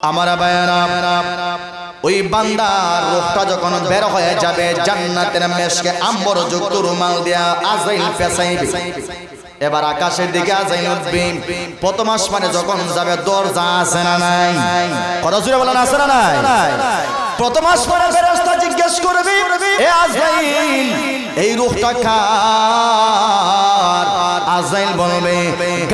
আমার ওই বান্দার রূহটা যখন বের হয়ে যাবে, জান্নাতের মেশকে আম্বর যুক্ত রুমাল দিয়া আজাইল পেছাইবে এবার আকাশের দিকে আজাইল উঠবে। প্রথম আসমানে যখন যাবে, দরজা আছে না নাই? কথা জুড়ে বলেন, আছে না নাই? প্রথম আসমানে ফেরেশতা জিজ্ঞেস করবে, এ আজাইল, এই রূহটা কার? আজাইল বলবে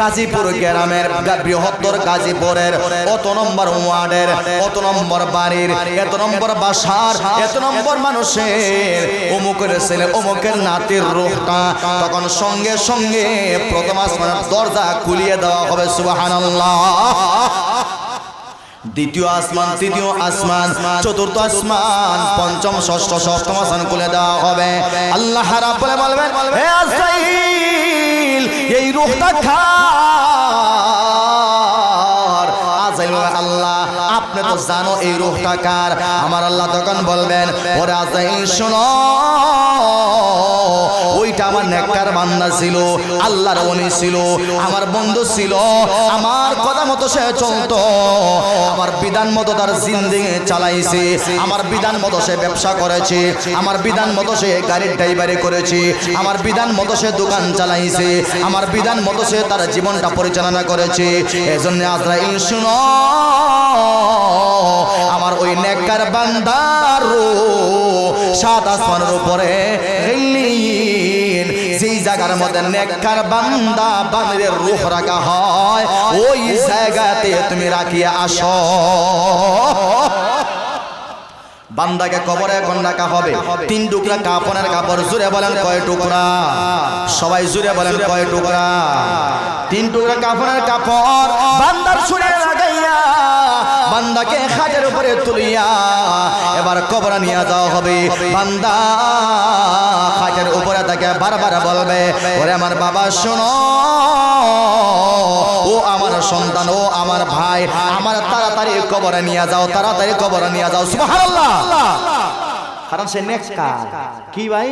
গাজীপুর গ্রামের বৃহত্তর গাজীপুরের অত নম্বর ওয়ার্ডের, অত নম্বর বাড়ির, এত নম্বর বাসার, এত নম্বর মানুষের, অমুকের ছেলে, অমুকের নাতির রূপটা তখন সঙ্গে সঙ্গে প্রথম আসমানের দরজা খুলিয়ে দেওয়া হবে, সুবহানাল্লাহ। দ্বিতীয় আসমান, তৃতীয় আসমান, চতুর্থ আসমান, পঞ্চম, ষষ্ঠ, সপ্তম আসমান খুলে দেওয়া হবে। আল্লাহ রাব্বুল বলবেন, হে আজরাইল এই রূহটা কার আজরাইল বলবে, আল্লাহ আপনি তো জানো এই রোহটা কার আমার আল্লাহ তখন বলবেন ওরা শোনো। ওইটা আমার নেককার বান্দা ছিল, আল্লাহর ওনি ছিল, আমার বন্ধু ছিল, আমার কথা মতো সে চলতো, আমার বিধান মতো তার জিন্দিগি চালাইছে, আমার বিধান মতো সে ব্যবসা করেছে, আমার বিধান মতো সে গাড়ির ড্রাইভারি করেছে, আমার বিধান মতো সে দোকান চালাইছে, আমার বিধান মতো সে তার জীবনটা পরিচালনা করেছে। এজন্য আজরাইল শুনো, আমার ওই নেককার বান্দার সাত আসমানের উপরে জায়গার মধ্যে নেককার বান্দা বান্দের রূহ রাখা হয়। ওই জায়গাতে তুমি রাখিয়া আসো। বান্দাকে কবরে এখন রাখা হবে। তিন টুকরা কাপড়ের কাপড় জুড়ে বলেন কয় টুকরা? সবাই জুড়ে বলেন কয় টুকরা? তিন টুকরা কাপড়ের কাপড় বান্দার সুরে লাগাইয়া বান্দাকে খাটের উপরে তুলিয়া এবার কবরে নিয়ে যাওয়া হবে। বান্দা খাটের উপরে তাকে বারবার বলবে, ওরে আমার বাবা, শোনো। ও আমার সন্তান, ও আমার ভাই, আমার তাড়াতাড়ি কবরে নিয়ে যাও, তাড়াতাড়ি কবরে নিয়ে যাও। সুবহানাল্লাহ। কারণ সে নেককার। কি ভাই?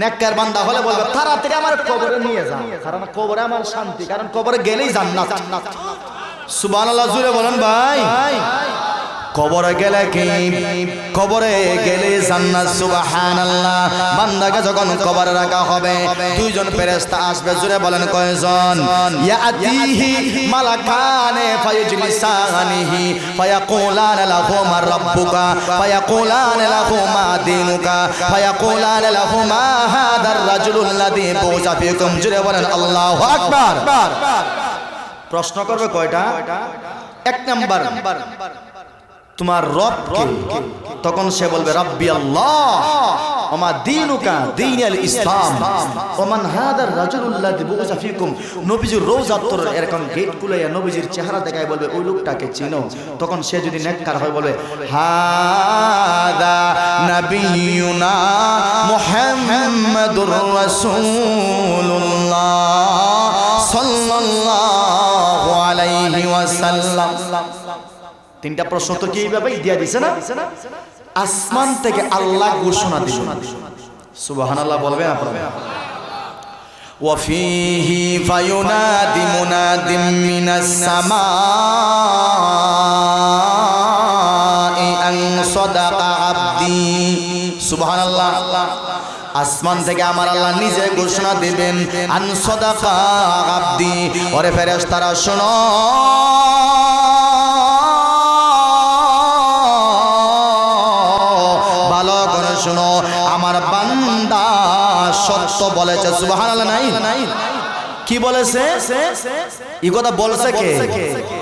নেককার বান্দা হলে বলবে, তাড়াতাড়ি আমার কবরে নিয়ে যাও। কারণ কবরে আমার শান্তি, কারণ কবরে গেলেই জান্নাত। সুবহানাল্লাহ জুড়ে বলেন ভাই। কবরে গেলে কি? কবরে গেলে জান্নাত, সুবহানাল্লাহ। বান্দাকে যখন কবরে রাখা হবে, দুইজন ফেরেশতা আসবে জুড়ে বলেন কয়জন? ইয়াতিহি মালাকানে ফায়ুজলিসানিহি ফায়াকুলান লাহু মা রাব্বুকা, ফায়াকুলান লাহু মা দীনুকা, ফায়াকুলান লাহু মা হাদার রাজুলুল লাযী বুজা ফিকুম। জুড়ে বলেন আল্লাহু আকবার। প্রশ্ন করবে কয়টা? এক নাম্বার। তোমার রব তখন সে বলবে, রব্বি আল্লাহ, ওমা দিনুকা দিনাল ইসলাম, ওমান হাদার রাজুলুল্লাহ বুজা ফিকুম। নবীজির রোজা তোর এরকম গেট খুলাইয়া নবীজির চেহারা দেখায় বলবে, ওই লোকটাকে চিনো। তখন সে যদি নেককার হয় বলবে, হাদা নবিয়ুনা মুহাম্মাদুর রাসূলুল্লাহ সাল্লাল্লাহু ওয়াসাল্লাম তিনটা প্রশ্ন তো কি এইভাবে দিয়া দিছে না আসমান থেকে আল্লাহ ঘোষণা দিল সুবহানাল্লাহ বলবে আপনারা وفيه فينادي مناد من السماء আসমান থেকে আমার আল্লাহ নিজে ঘোষণা দিবেন, আন সদাকা আব্দি। ওরে ফেরেশতারা, শোনো। ভালো করে শুনো, আমার বান্দা সত্য বলেছে, সুবহানাল্লাহ, নাই? কি বলেছে? এই কথা বলছে কে?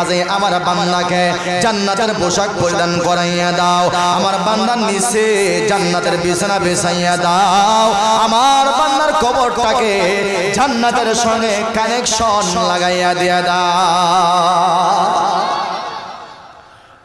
কাজে আমার বান্দাকে জান্নাতের পোশাক পরিধান করাইয়া দাও। আমার বান্দার নিচে জান্নাতের বিছানা বিছাইয়া দাও। আমার বান্দার কবরটাকে জান্নাতের সঙ্গে কানেকশন লাগাইয়া দিয়া দাও।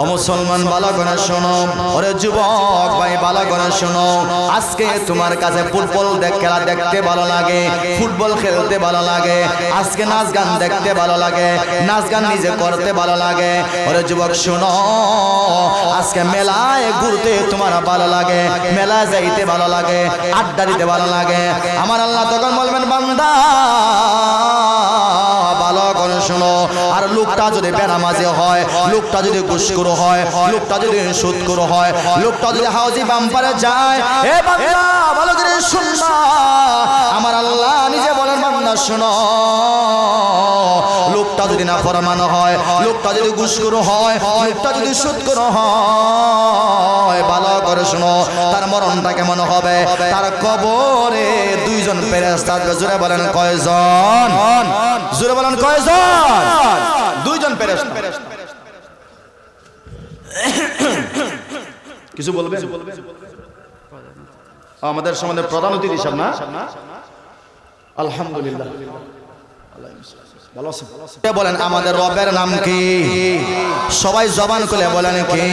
ও মুসলমান বালা করে শোনো। ওরে যুবক ভাই বালা করে শোনো। আজকে তোমার কাছে ফুটবল খেলা দেখতে ভালো লাগে, ফুটবল খেলতে ভালো লাগে। আজকে নাচ গান দেখতে ভালো লাগে, নাচ গান নিজে করতে ভালো লাগে। ওরে যুবক, শোনো। আজকে মেলায় ঘুরতে তোমার ভালো লাগে মেলা যাইতে ভালো লাগে, আড্ডা দিতে ভালো লাগে। আমার আল্লাহ তখন বলবেন, বান্দা লোকটা যদি বেনামাজি হয়, লোকটা যদি ঘুষখোর হয়, লোকটা যদি সুদখোর হয়, লোকটা যদি হাউজি বাম্পারে যায় ভালো করে শুনবা আমার আল্লাহ নিজে বান্দা শোনো। লোকটা যদি না ফরমানো হয়, লোকটা যদি ঘুষখোর হয়, লোকটা যদি সুদখোর হয়, ভালো করে শোনো, তার মরণটা কেমন হবে? তার কবরে দুইজন আসবে। জোরে বলেন কয়জন? জোরে বলেন কয়জন? দুইজন ফেরেশতা। কিছু বলবে আমাদের সমাজের প্রধান অতিথি সাহেব না? আলহামদুলিল্লাহ ভালো আছেন? এ বলেন, আমাদের রবের নাম কি? সবাই জবান খুলে বলেন কি?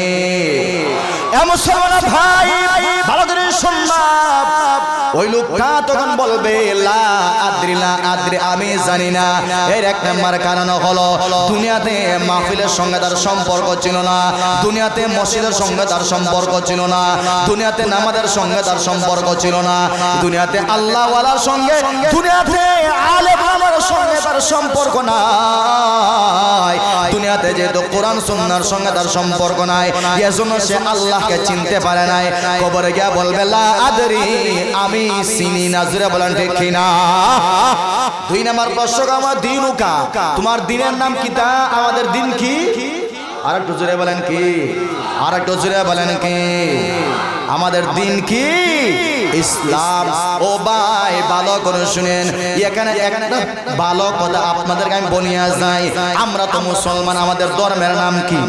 করে আমি জানি না। এর এক নাম্বার কারণ হলো, দুনিয়াতে মাহফিলের সঙ্গে তার সম্পর্ক ছিল না, দুনিয়াতে মসজিদের সঙ্গে তার সম্পর্ক ছিল না, দুনিয়াতে নামাজের সঙ্গে তার সম্পর্ক ছিল না, দুনিয়াতে আল্লাহ ওয়ালার সঙ্গে, দুনিয়াতে আলেম আমার সঙ্গে তার সম্পর্ক নাই। দুনিয়াতে যেহেতু কোরআন, সুন্নার সঙ্গে তার সম্পর্ক নাই, এজন্য সে আল্লাহকে চিনতে পারে নাই। কবরে গিয়া বলবে আদরি, আমি চিনি না। জুড়ে বলেন, ঠিক কিনা? দুই নাম্বার প্রশ্ন, আমার দিনুকা তোমার দিনের নাম কি তা? আমাদের দিন কি? আর একটু জুড়ে বলেন কি? আর একটু জুড়ে বলেন কি? আমাদের দিন কি? ইসলাম। ও ভাই, ভালো করে শুনেন। এখানে একটা ভালো কথা আপনাদেরকে আমি বলিয়া যাই। আমরা তো মুসলমান, আমাদের ধর্মের নাম কি?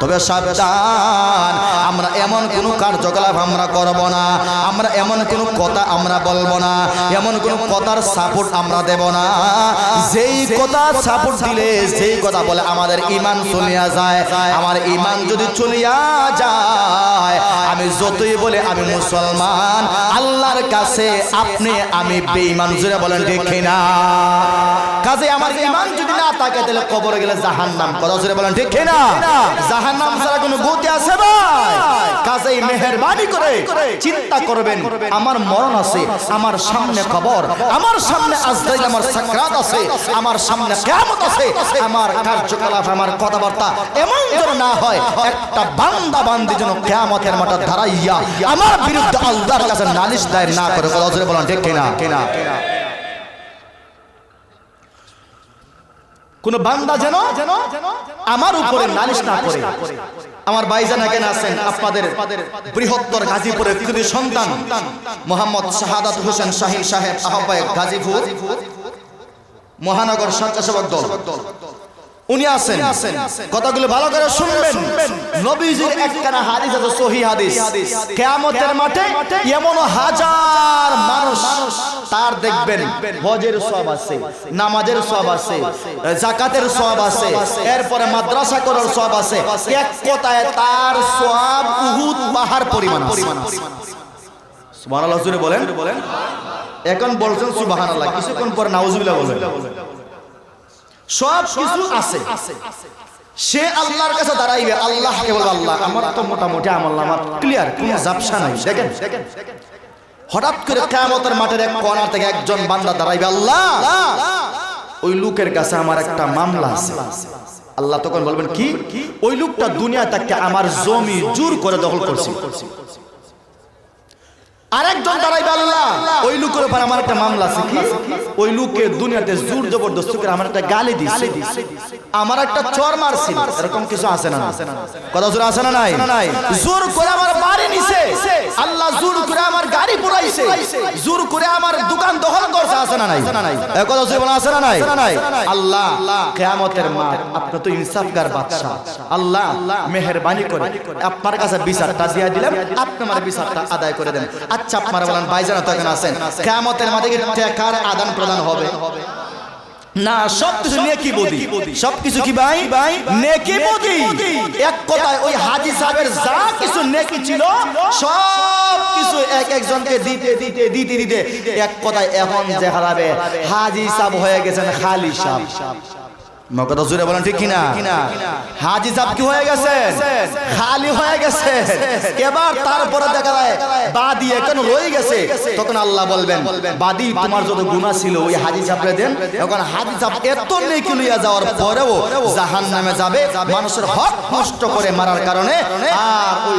তবে সাবধান, আমরা এমন কোন কার্যকলাপ আমরা করব না। আমরা এমন কোন কথা আমরা বলব না। এমন কোন কথার সাপোর্ট আমরা দেব না। যেই কথা সাপোর্ট দিলে, যেই কথা বলে আমাদের ইমান চলিয়া যায়। আমার ইমান যদি চলিয়া যায় যতই বলে আমি মুসলমান আল্লাহর কাছে আপনি আমি বেঈমান। জুড়ে বলেন ঠিক না কাজে আমার ইমান যদি না থাকে তাহলে কবরে গেলে জাহান্নাম কথা জুড়ে বলেন ঠিক না জাহান্নাম ছাড়া কোনো গতি আছে ভাই? কাজেই মেহেরবানি করে চিন্তা করবেন আমার মরণ আছে আমার সামনে কবর আমার সামনে আজরাইল আমার সাকরাত আছে আমার সামনে কিয়ামত আছে আমার কার্যকলাপ আমার কথাবার্তা এমন যেন না হয় একটা বান্দা বান্দি যেন কিয়ামতের মাঠে দাঁড়াইয়া আমার বিরুদ্ধে আল্লাহর কাছে নালিশ দায়ের না করে কথা জোরে বলেন ঠিক কিনা? কিনা? কোন বান্দা যেন আমার উপরে নালিশ না করে। আমার ভাইজান কেন আছেন আপনাদের বৃহত্তর গাজীপুরের কৃতি সন্তান। মোহাম্মদ শাহাদাত হোসেন শাহিন সাহেব আহ্বায়ক গাজীপুর। মহানগর স্বেচ্ছাসেবক দল। উনি আছেন। কথাগুলো ভালো করে শুনবেন। নবীজির একখানা হাদিস আছে, সহি হাদিস। কিয়ামতের মাঠে এমন হাজার মানুষ তার দেখবেন। হজের সব আছে, নামাজের সব আছে জাকাতের সব আছে, এরপরে মাদ্রাসা করার সব আছে। এক কথায় তার সব উহুদ পাহাড় পরিমাণ আছে। সুবহানাল্লাহ জুড়ে বলেন। এখন বলছেন সুবহানাল্লাহ, কিছুক্ষণ পরে নাউজুবিল্লাহ বলবেন সব কিছু আছে। সে আল্লাহর কাছে দাঁড়াইবে আল্লাহ বলবে, আল্লাহ, আমার তো মোটামুটি আমল আমার ক্লিয়ার কোনো জাপসা নাই। দেখেন হঠাৎ করে কেয়ামতের মাঠের এক কর্নার থেকে একজন বান্দা দাঁড়াইবে, আল্লাহ! ওই লোকের কাছে আমার একটা মামলা আছে। আল্লাহ তখন বলবেন, কি? ওই লোকটা দুনিয়া তাকে আমার জমি জোর করে দখল করছে। আরেকজন দাঁড়াইবে আল্লাহ। ওই লোকের উপর আমার একটা মামলা আছে কি? ওই লোককে দুনিয়াতে জোর জবরদস্ত করে আমার একটা গালি দিছে। আমার একটা চর মারছিল। এরকম কিছু আছে না? কথা জোর আছে না নাই? জোর করে আমার বাড়ি নিছে। আল্লাহ জোর পুরাইছে। জোর করে আমার দোকান দখল করছে আছে না নাই? এ কথা জোর বলা আছে না নাই? আল্লাহ কিয়ামতের মাঠ আপনি তো ইনসাফগার বাদশা আল্লাহ মেহেরবানি করে আপনার কাছে বিচারটা দিয়ে দিলাম আপনি আমার বিচারটা আদায় করে দেন। আচ্ছা আপনারা বলেন ভাইজান তখন আছেন? কিয়ামতের মাঠে কি টাকার আদান প্রদান হবে। না সব কিছু নেকি বদি। সব কিছু কি ভাই? ভাই নেকি বদি। এক কথায় ওই হাজি সাহেবের যা কিছু নেকি ছিল সব কিছু এক একজনকে দিতে দিতে দিতে দিতে। এক কথায় এখন যে হারাবে হাজি সাহেব হয়ে গেছেন খালি সাহেব। জুড়ে বলেন, ঠিক কিনা? হাজি সাহেব কি হয়ে গেছে? খালি হয়ে গেছে। এবার তারপরে দেখা যায়, বাদি এখন রয়ে গেছে। তখন আল্লাহ বলবেন, বাদি, তোমার যত ছিল, ওই হাজি সাহেবরে দেন। হাজি সাহেব এত নেকি লইয়া যাওয়ার পরেও জাহান নামে যাবে। মানুষের হক নষ্ট করে মারার কারণে আর ওই